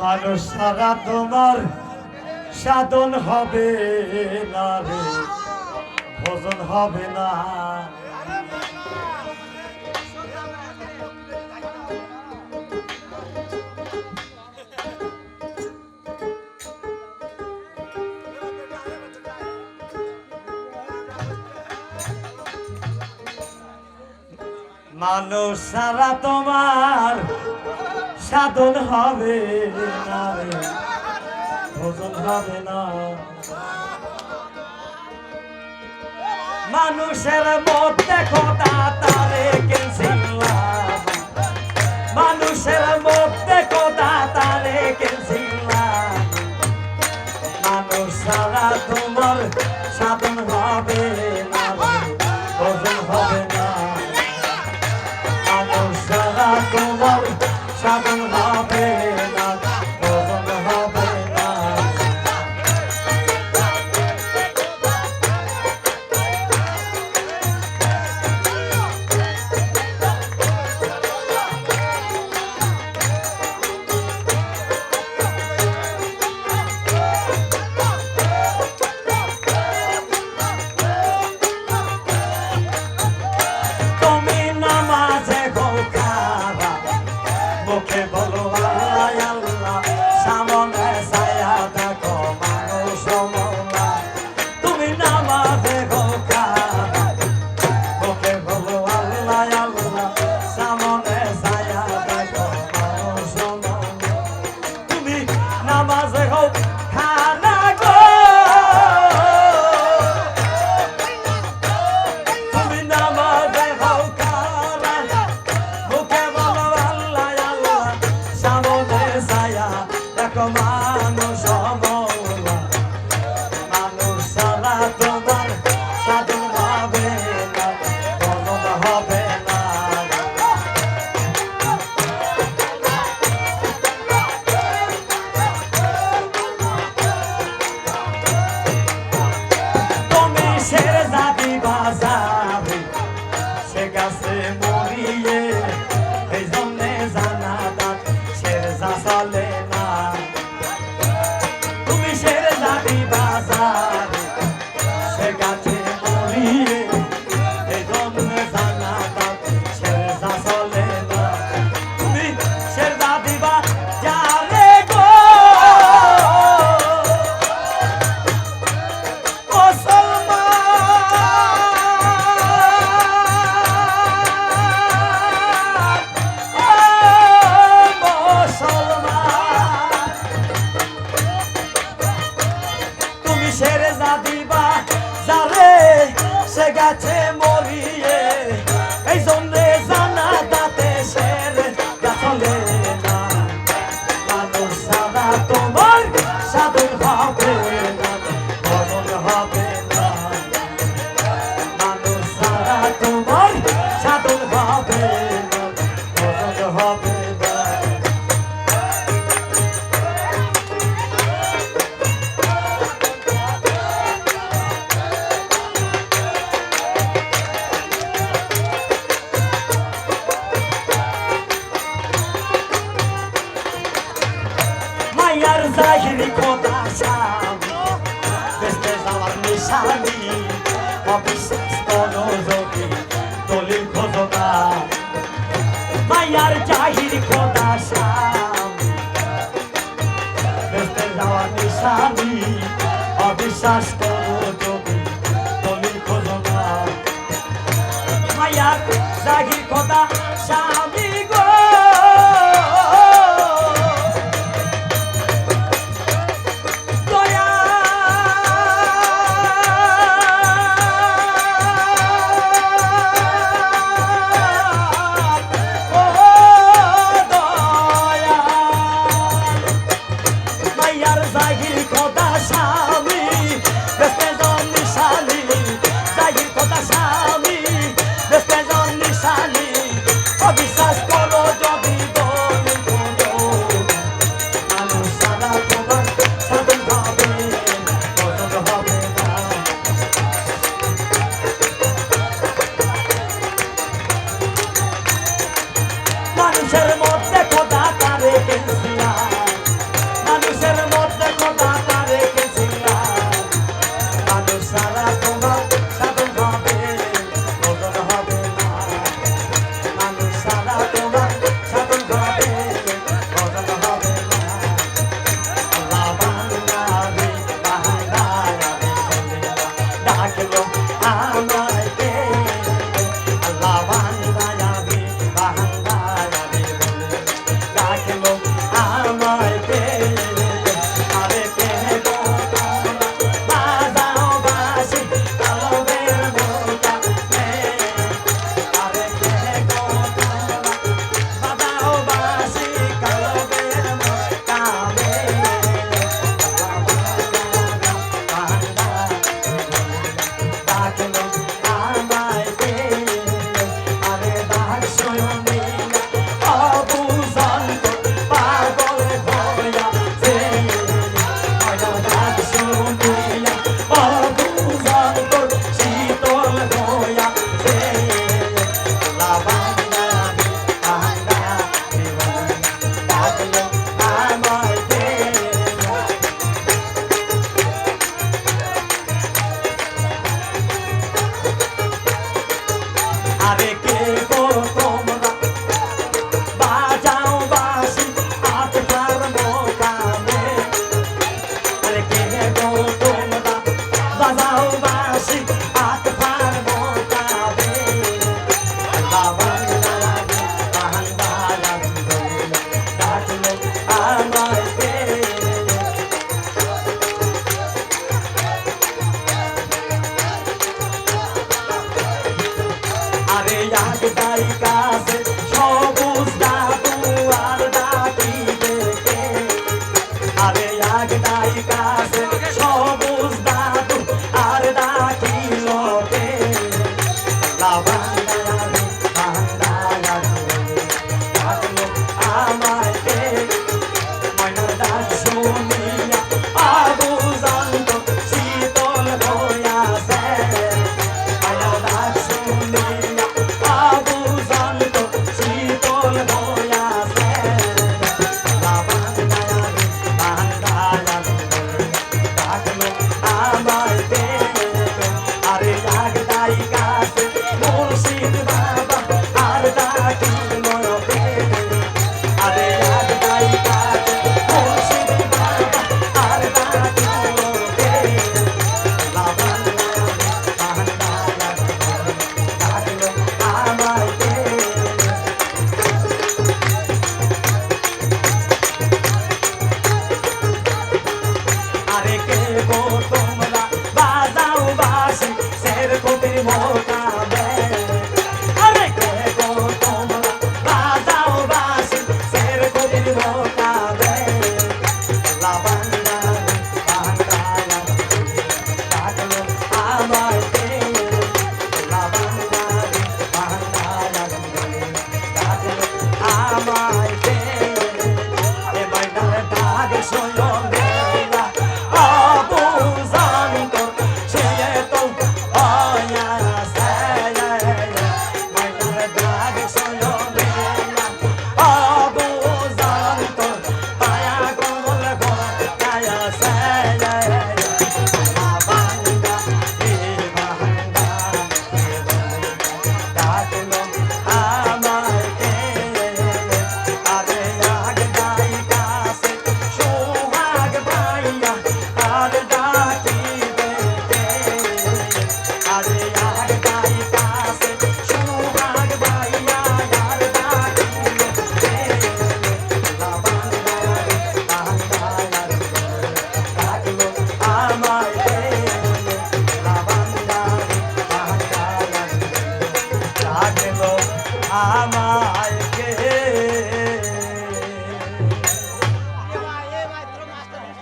মানুষ সারা তোমার সাধন হবে না রে। ভোজন হবে না। মানুষ সারা তোমার সাধন হবে না ভোজন হবে না। মানুষের মধ্যে কথা তারে কেন মানুষের মধ্যে তুমি সেরে যাবি বাসা zahiri kontação Tristeza lá me sabe Uma আর চাহির কথা বেসতে যাওয়া নিশানি অবিশ্বাস করো তুমি তুমি খোঁজো না। মায়ার চাহির কথা